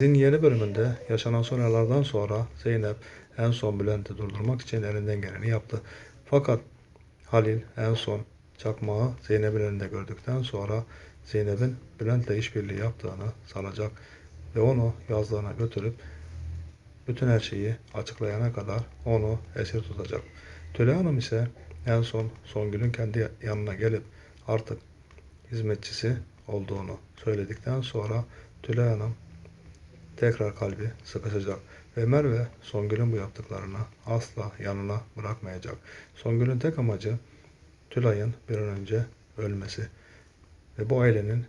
Dizinin yeni bölümünde yaşanan olaylardan sonra Zeynep en son Bülent'i durdurmak için elinden geleni yaptı. Fakat Halil en son çakmağı Zeynep'in elinde gördükten sonra Zeynep'in Bülent'le işbirliği yaptığını sanacak ve onu yazlığına götürüp bütün her şeyi açıklayana kadar onu esir tutacak. Tülay Hanım ise en son Songül'ün kendi yanına gelip artık hizmetçisi olduğunu söyledikten sonra Tülay Hanım tekrar kalbi sıkışacak ve Merve Songül'ün bu yaptıklarını asla yanına bırakmayacak. Songül'ün tek amacı Tülay'ın bir an önce ölmesi ve bu ailenin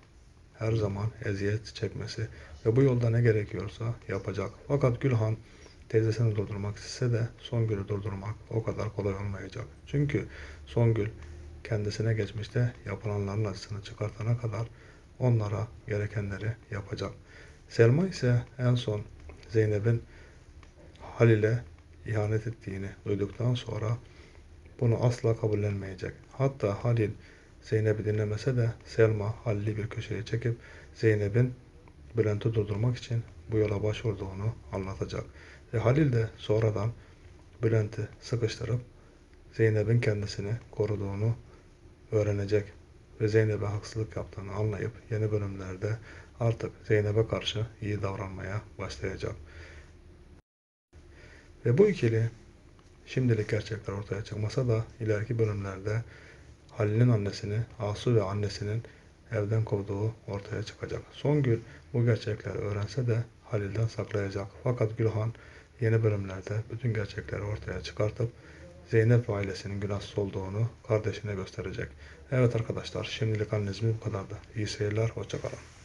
her zaman eziyet çekmesi ve bu yolda ne gerekiyorsa yapacak. Fakat Gülhan teyzesini durdurmak istese de Songül'ü durdurmak o kadar kolay olmayacak. Çünkü Songül kendisine geçmişte yapılanların acısını çıkartana kadar onlara gerekenleri yapacak. Selma ise en son Zeynep'in Halil'e ihanet ettiğini duyduktan sonra bunu asla kabullenmeyecek. Hatta Halil Zeynep'i dinlemese de Selma Halil'i bir köşeye çekip Zeynep'in Bülent'i durdurmak için bu yola başvurduğunu anlatacak. Ve Halil de sonradan Bülent'i sıkıştırıp Zeynep'in kendisini koruduğunu öğrenecek ve Zeynep'e haksızlık yaptığını anlayıp yeni bölümlerde artık Zeynep'e karşı iyi davranmaya başlayacak. Ve bu ikili şimdilik gerçekler ortaya çıkmasa da ileriki bölümlerde Halil'in annesini Asu ve annesinin evden kovduğu ortaya çıkacak. Songül bu gerçekleri öğrense de Halil'den saklayacak. Fakat Gülhan yeni bölümlerde bütün gerçekleri ortaya çıkartıp Zeynep ailesinin günahsız olduğunu kardeşine gösterecek. Evet arkadaşlar şimdilik analizimiz bu kadardı. İyi seyirler, hoşçakalın.